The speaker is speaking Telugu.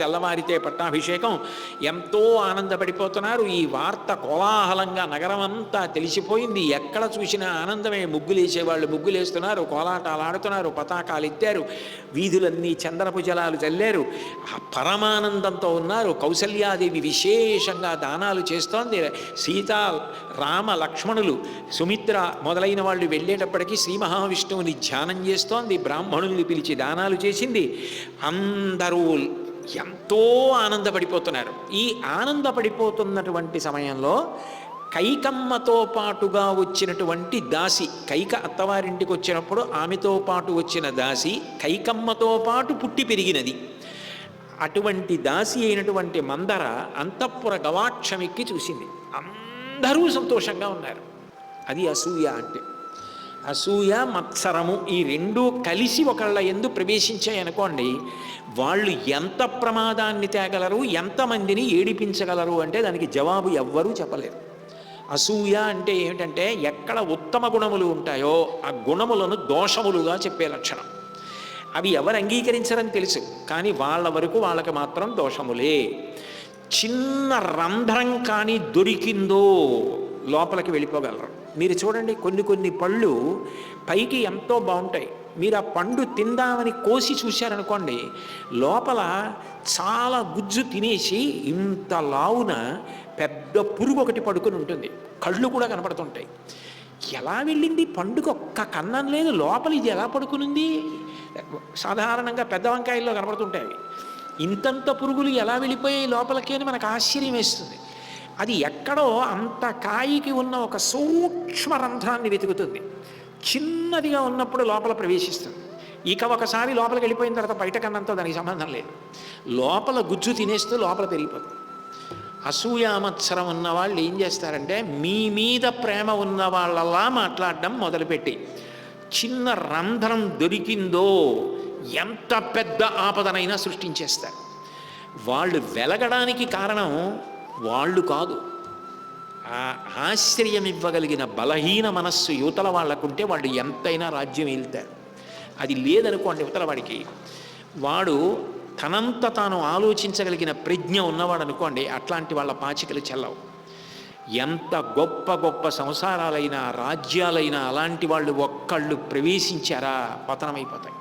తెల్లవారితే పట్టాభిషేకం. ఎంతో ఆనందపడిపోతున్నారు. ఈ వార్త కోలాహలంగా నగరం అంతా తెలిసిపోయింది. ఎక్కడ చూసినా ఆనందమే. ముగ్గులేసేవాళ్ళు ముగ్గులేస్తున్నారు. కోలాటాలు ఆడుతున్నారు పతాకాలు ఎత్తారు వీధులన్నీ చంద్రపు జలాలు చల్లారు. ఆ పరమానందంతో ఉన్నారు. కౌసల్యాదేవి విశేషంగా దానాలు చేస్తోంది. సీత రామ లక్ష్మణులు సుమిత్ర మొదలైన వాళ్ళు వెళ్ళేటప్పటికీ శ్రీ మహావిష్ణువుని ధ్యానం చేస్తోంది. బ్రాహ్మణుల్ని పిలిచి దానాలు చేసింది. అందరూ ఎంతో ఆనందపడిపోతున్నారు. ఈ ఆనందపడిపోతున్నటువంటి సమయంలో కైకమ్మతో పాటుగా వచ్చినటువంటి దాసి కైక అత్తవారింటికి వచ్చినప్పుడు ఆమెతో పాటు వచ్చిన దాసి కైకమ్మతో పాటు పుట్టి పెరిగినది. అటువంటి దాసి అయినటువంటి మందర అంతఃపుర గవాక్షమెక్కి చూసింది. అందరూ సంతోషంగా ఉన్నారు. అది అసూయ అంటే. అసూయ మత్సరము ఈ రెండూ కలిసి ఒకళ్ళ ఎందు ప్రవేశించాయనుకోండి వాళ్ళు ఎంత ప్రమాదాన్ని తేగలరు ఎంతమందిని ఏడిపించగలరు అంటే దానికి జవాబు ఎవ్వరూ చెప్పలేరు. అసూయ అంటే ఏమిటంటే ఎక్కడ ఉత్తమ గుణములు ఉంటాయో ఆ గుణములను దోషములుగా చెప్పే లక్షణం. అవి ఎవరు అంగీకరించరని తెలుసు కానీ వాళ్ళ వరకు వాళ్ళకి మాత్రం దోషములే. చిన్న రంధ్రం కానీ దొరికిందో లోపలికి వెళ్ళిపోగలరు. మీరు చూడండి కొన్ని కొన్ని పళ్ళు పైకి ఎంతో బాగుంటాయి. మీరు ఆ పండు తిందామని కోసి చూశారనుకోండి లోపల చాలా గుజ్జు తినేసి ఇంత లావున పెద్ద పురుగు ఒకటి పడుకుని ఉంటుంది. కళ్ళు కూడా కనపడుతుంటాయి. ఎలా వెళ్ళింది? పండుగ ఒక్క కన్నం లేదు. లోపల ఇది ఎలా పడుకునింది? సాధారణంగా పెద్ద వంకాయల్లో కనపడుతుంటాయి ఇంతంత పురుగులు ఎలా వెళ్ళిపోయాయి లోపలికి అని మనకు ఆశ్చర్యం వేస్తుంది. అది ఎక్కడో అంత కాయికి ఉన్న ఒక సూక్ష్మ రంధ్రాన్ని వెతుకుతుంది. చిన్నదిగా ఉన్నప్పుడు లోపల ప్రవేశిస్తుంది. ఇక ఒకసారి లోపలికి వెళ్ళిపోయిన తర్వాత బయట కన్నంతో దానికి సంబంధం లేదు. లోపల గుజ్జు తినేస్తూ లోపల పెరిగిపోతుంది. అసూయామత్సరం ఉన్న వాళ్ళు ఏం చేస్తారంటే మీ మీద ప్రేమ ఉన్న వాళ్ళలా మాట్లాడడం మొదలుపెట్టి చిన్న రంధ్రం దొరికిందో ఎంత పెద్ద ఆపదనైనా సృష్టించేస్తారు. వాళ్ళు వెలగడానికి కారణం వాళ్ళు కాదు. ఆశ్రయం ఇవ్వగలిగిన బలహీన మనస్సు యువతల వాళ్ళకుంటే వాళ్ళు ఎంతైనా రాజ్యం వెళ్తారు అది లేదనుకోండి యువతల వాడికి. వాడు తనంత తాను ఆలోచించగలిగిన ప్రజ్ఞ ఉన్నవాడు అనుకోండి అట్లాంటి వాళ్ళ పాచికలు చెల్లవు. ఎంత గొప్ప గొప్ప సంసారాలైనా రాజ్యాలైనా అలాంటి వాళ్ళు ఒక్కళ్ళు ప్రవేశించారా పతనమైపోతాయి.